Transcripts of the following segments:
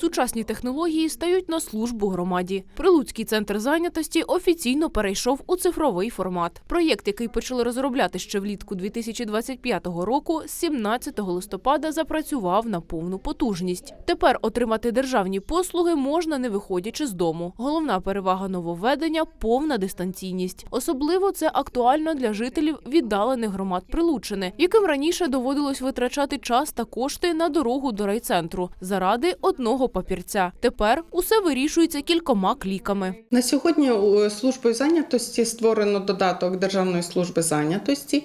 Сучасні технології стають на службу громаді. Прилуцький центр зайнятості офіційно перейшов у цифровий формат. Проєкт, який почали розробляти ще влітку 2025 року, з 17 листопада запрацював на повну потужність. Тепер отримати державні послуги можна не виходячи з дому. Головна перевага нововведення повна дистанційність. Особливо це актуально для жителів віддалених громад Прилуччини, яким раніше доводилось витрачати час та кошти на дорогу до райцентру заради одного папірця. Тепер усе вирішується кількома кліками. На сьогодні у службою зайнятості створено додаток Державної служби зайнятості,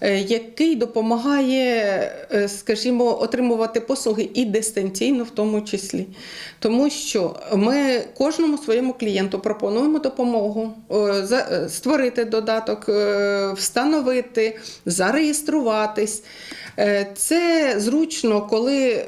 е, який допомагає, е, скажімо, отримувати послуги і дистанційно, в тому числі. Тому що ми кожному своєму клієнту пропонуємо допомогу е, е, створити додаток, е, встановити, зареєструватись. Е, Це зручно, коли, е,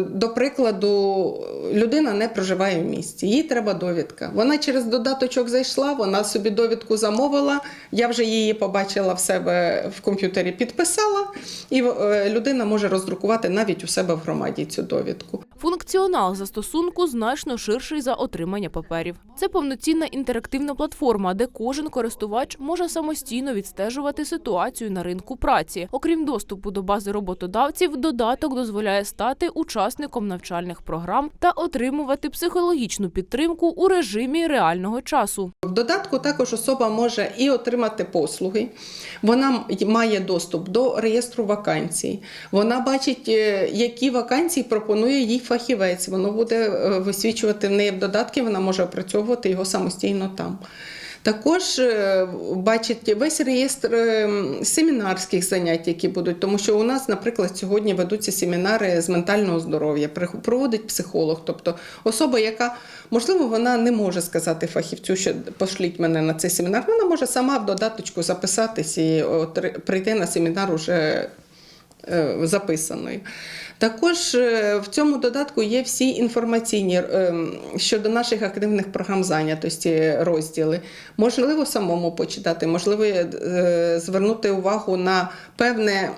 до прикладу, людина не проживає в місті. Їй треба довідка. Вона через додаточок зайшла, вона собі довідку замовила. Я вже її побачила в себе в комп'ютері, підписала, і е, людина може роздрукувати навіть у себе в громаді цю довідку. Функціонал застосунку значно ширший за отримання паперів. Це повноцінна інтерактивна платформа, де кожен користувач може самостійно відстежувати ситуацію на ринку праці. Окрім доступу до бази роботодавців, додаток дозволяє стати учасником навчальних програм та отримувати психологічну підтримку у режимі реального часу. В додатку також особа може і отримати послуги. Вона має доступ до реєстру вакансій. Вона бачить, е, які вакансії пропонує їй фахівець. Воно буде е, висвічувати в неї в додатки, вона може опрацьовувати його самостійно там. Також е, бачить весь реєстр е, семінарських занять, які будуть, тому що у нас, наприклад, сьогодні ведуться семінари з ментального здоров'я, проводить психолог, тобто особа, яка можливо вона не може сказати фахівцю, що пошліть мене на цей семінар. Вона може сама в додаточку записатись і прийти на семінар уже записаною. Також е, в цьому додатку є всі інформаційні е, щодо наших активних програм зайнятості розділи. Можливо, самому почитати, можливо, е, звернути увагу на певне.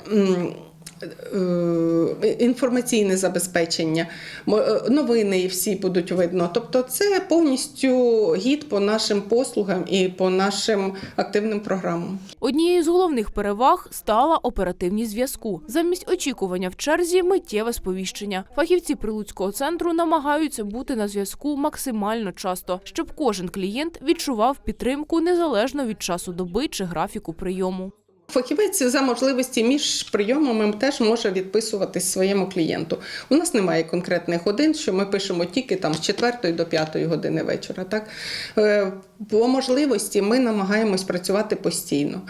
Е, Інформаційне забезпечення, е, новини всі будуть видно. Тобто, це повністю гід по нашим послугам і по нашим активним програмам. Однією з головних переваг стала оперативність зв'язку. Замість очікування в черзі миттєве сповіщення. Фахівці прилуцького центру намагаються бути на зв'язку максимально часто, щоб кожен клієнт відчував підтримку незалежно від часу доби чи графіку прийому. Фахівець за можливості між прийомами теж може відписуватись своєму клієнту. У нас немає конкретних годин, що ми пишемо тільки там з 4 до 5 години вечора. Так? Е, По можливості ми намагаємось працювати постійно.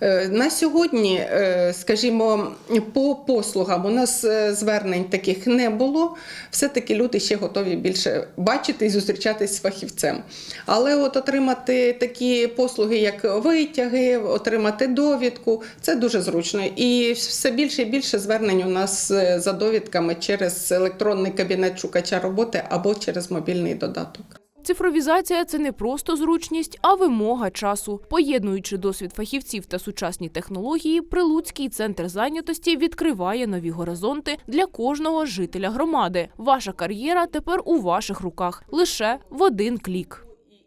Е, На сьогодні, е, скажімо, по послугам у нас е, звернень таких не було. Все-таки люди ще готові більше бачити і зустрічатись з фахівцем. Але от отримати такі послуги, як витяги, отримати довідку, це дуже зручно. І все більше і більше звернень у нас за довідками через електронний кабінет шукача роботи або через мобільний додаток. Цифровізація це не просто зручність, а вимога часу. Поєднуючи досвід фахівців та сучасні технології, Прилуцький центр зайнятості відкриває нові горизонти для кожного жителя громади. Ваша кар'єра тепер у ваших руках лише в один клік.